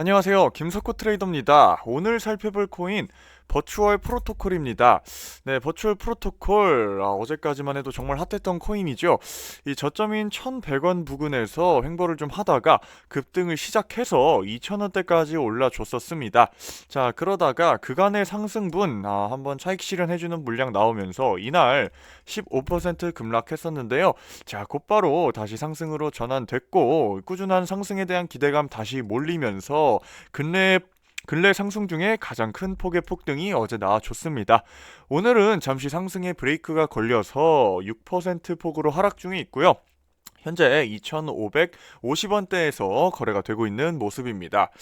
안녕하세요. 김석호 트레이더입니다. 오늘 살펴볼 코인 버추얼 프로토콜입니다. 네, 버추얼 프로토콜 아, 어제까지만 해도 정말 핫했던 코인이죠. 이 저점인 1,100원 부근에서 횡보를 좀 하다가 급등을 시작해서 2,000원대까지 올라줬었습니다. 자, 그러다가 그간의 상승분 아, 한번 차익 실현해주는 물량 나오면서 이날 15% 급락했었는데요. 자, 곧바로 다시 상승으로 전환됐고 꾸준한 상승에 대한 기대감 다시 몰리면서 근래 근래 상승 중에 가장 큰 폭의 폭등이 어제 나와줬습니다. 오늘은 잠시 상승의 브레이크가 걸려서 6% 폭으로 하락 중에 있고요. 현재 2,550원대에서 거래가 되고 있는 모습입니다.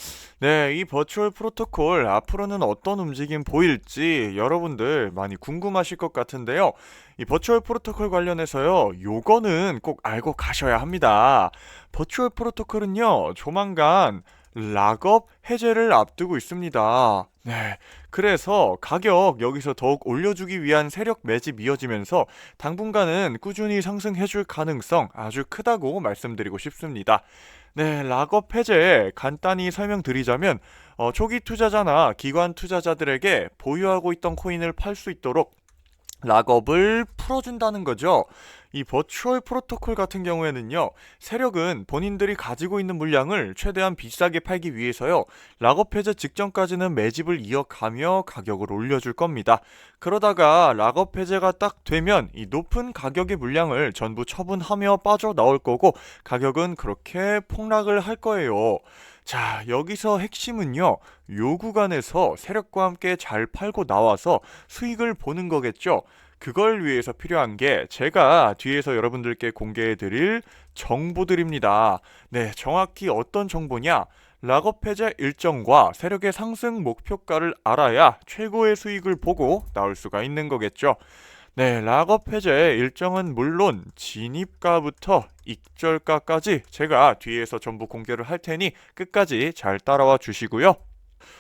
네, 이 버추얼 프로토콜 앞으로는 어떤 움직임 보일지 여러분들 많이 궁금하실 것 같은데요. 이 버추얼 프로토콜 관련해서요, 요거는 꼭 알고 가셔야 합니다. 버추얼 프로토콜은요, 조만간 락업 해제를 앞두고 있습니다. 네. 그래서 가격 여기서 더욱 올려주기 위한 세력 매집 이어지면서 당분간은 꾸준히 상승해줄 가능성 아주 크다고 말씀드리고 싶습니다. 네, 락업 해제 간단히 설명드리자면 어, 초기 투자자나 기관 투자자들에게 보유하고 있던 코인을 팔 수 있도록 락업을 풀어준다는 거죠. 이 버추얼 프로토콜 같은 경우에는요, 세력은 본인들이 가지고 있는 물량을 최대한 비싸게 팔기 위해서요, 락업 해제 직전까지는 매집을 이어가며 가격을 올려줄 겁니다. 그러다가 락업 해제가 딱 되면 이 높은 가격의 물량을 전부 처분하며 빠져나올 거고, 가격은 그렇게 폭락을 할 거예요. 자, 여기서 핵심은요, 요 구간에서 세력과 함께 잘 팔고 나와서 수익을 보는 거겠죠. 그걸 위해서 필요한 게 제가 뒤에서 여러분들께 공개해 드릴 정보들입니다. 네, 정확히 어떤 정보냐? 락업 해제 일정과 세력의 상승 목표가를 알아야 최고의 수익을 보고 나올 수가 있는 거겠죠. 네, 락업 해제 일정은 물론 진입가부터 익절가까지 제가 뒤에서 전부 공개를 할 테니 끝까지 잘 따라와 주시고요.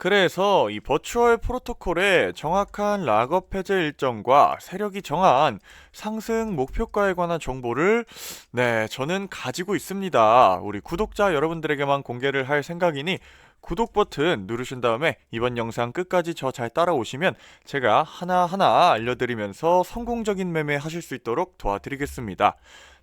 그래서 이 버추얼 프로토콜의 정확한 락업 해제 일정과 세력이 정한 상승 목표가에 관한 정보를 네, 저는 가지고 있습니다. 우리 구독자 여러분들에게만 공개를 할 생각이니 구독 버튼 누르신 다음에 이번 영상 끝까지 저 잘 따라오시면 제가 하나하나 알려드리면서 성공적인 매매 하실 수 있도록 도와드리겠습니다.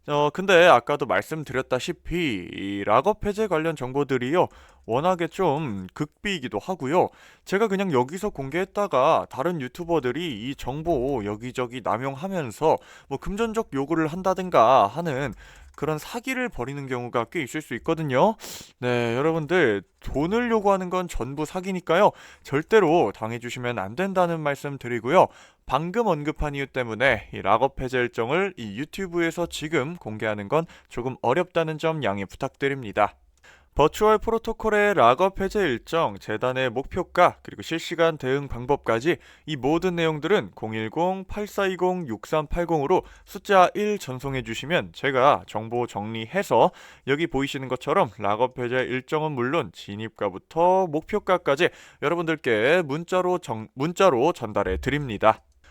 어, 근데 아까도 말씀드렸다시피 이 락업 해제 관련 정보들이요. 워낙에 좀 극비이기도 하고요. 제가 그냥 여기서 공개했다가 다른 유튜버들이 이 정보 여기저기 남용하면서 뭐 금전적 요구를 한다든가 하는 그런 사기를 벌이는 경우가 꽤 있을 수 있거든요. 네, 여러분들 돈을 요구하는 건 전부 사기니까요. 절대로 당해주시면 안 된다는 말씀 드리고요. 방금 언급한 이유 때문에 이 락업 해제 일정을 이 유튜브에서 지금 공개하는 건 조금 어렵다는 점 양해 부탁드립니다. 버추얼 프로토콜의 락업 해제 일정, 재단의 목표가, 그리고 실시간 대응 방법까지 이 모든 내용들은 010-8420-6380으로 숫자 1 전송해 주시면 제가 정보 정리해서 여기 보이시는 것처럼 락업 해제 일정은 물론 진입가부터 목표가까지 여러분들께 문자로 정, 문자로 전달해 드립니다.